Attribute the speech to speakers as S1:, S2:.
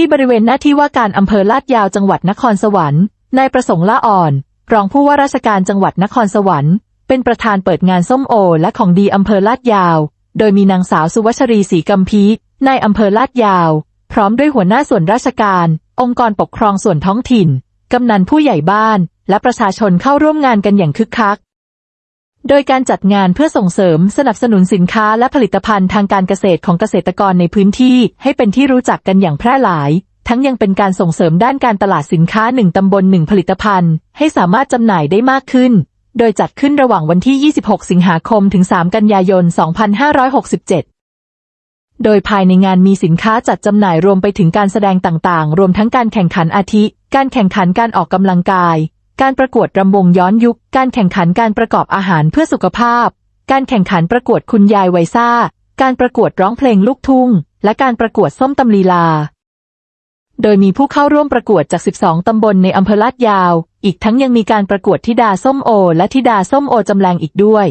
S1: ที่บริเวณหน้าที่ว่าการอำเภอลาดยาวจังหวัดนครสวรรค์นายประสงค์ละอ่อน รองผู้ว่าราชการจังหวัดนครสวรรค์ เป็นประธานเปิดงานส้มโอ และของดีอำเภอลาดยาว โดยมีนางสาวสุวัชรีศรีกัมพีนายอำเภอลาดยาว พร้อมด้วยหัวหน้าส่วนราชการ องค์กรปกครองส่วนท้องถิ่น กำนันผู้ใหญ่บ้าน และประชาชนเข้าร่วมงานกันอย่างคึกคัก โดยการจัดงานเพื่อส่งเสริมสนับสนุนสินค้าและผลิตภัณฑ์ทางการเกษตรของเกษตรกรในพื้นที่ให้เป็นที่รู้จักกันอย่างแพร่หลาย ทั้งยังเป็นการส่งเสริมด้านการตลาดสินค้าหนึ่งตำบลหนึ่งผลิตภัณฑ์ ให้สามารถจำหน่ายได้มากขึ้น โดยจัดขึ้นระหว่างวันที่ 26 สิงหาคมถึง 3 กันยายน 2567โดยภายในงานมีสินค้าจัดจำหน่ายรวมไปถึงการแสดงต่างๆ รวมทั้งการแข่งขันอาทิ การแข่งขันการออกกำลังกาย การประกวดรำวงย้อนยุค การแข่งขันการประกอบอาหารเพื่อสุขภาพ การแข่งขันประกวดคุณยายไวซ่า การประกวดร้องเพลงลูกทุ่ง และการประกวดส้มตำลีลา โดยมีผู้เข้าร่วมประกวดจาก 12 ตำบลในอำเภอลาดยาว อีกทั้งยังมีการประกวดธิดาส้มโอ และธิดาส้มโอจำแรงอีกด้วย